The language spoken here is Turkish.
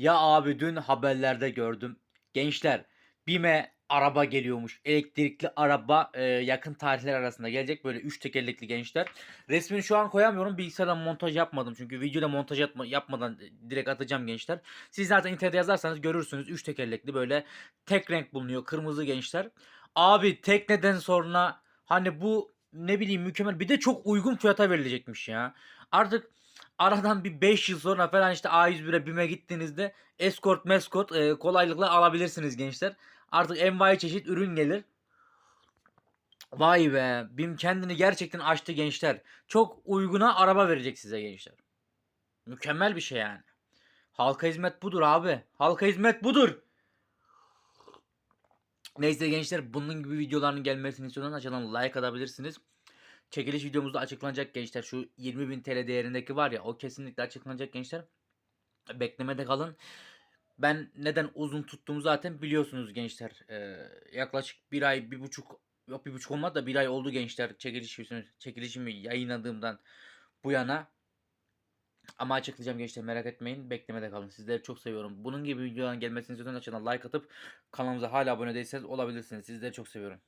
Ya abi dün haberlerde gördüm. Gençler BİM'e araba geliyormuş. Elektrikli araba e, yakın tarihler arasında gelecek. Böyle 3 tekerlekli gençler. Resmini şu an koyamıyorum. Bilgisayardan montaj yapmadım. Çünkü videoda montaj atma, yapmadan direkt atacağım gençler. Siz zaten internete yazarsanız görürsünüz. 3 tekerlekli böyle tek renk bulunuyor. Kırmızı gençler. Abi tekneden sonra hani bu ne bileyim mükemmel. Bir de çok uygun fiyata verilecekmiş ya. Artık aradan bir 5 yıl sonra falan işte A101'e BİM'e gittiğinizde escort meskort e, kolaylıkla alabilirsiniz gençler. Artık envai çeşit ürün gelir. Vay be BİM kendini gerçekten açtı gençler. Çok uyguna araba verecek size gençler. Mükemmel bir şey yani. Halka hizmet budur abi. Halka hizmet budur. Neyse gençler bunun gibi videoların gelmesini istiyorsanız aşağıdan like atabilirsiniz. Çekiliş videomuzda açıklanacak gençler. Şu 20.000 TL değerindeki var ya o kesinlikle açıklanacak gençler. Beklemede kalın. Ben neden uzun tuttuğumu zaten biliyorsunuz gençler. Ee, yaklaşık bir ay, bir buçuk, yok bir buçuk olmadı da bir ay oldu gençler çekiliş, çekilişimi yayınladığımdan bu yana. Ama açıklayacağım gençler merak etmeyin. Beklemede kalın. Sizleri çok seviyorum. Bunun gibi videoların gelmesini istiyorsanız aşağıdan like atıp kanalımıza hala abone değilseniz olabilirsiniz. Sizleri çok seviyorum.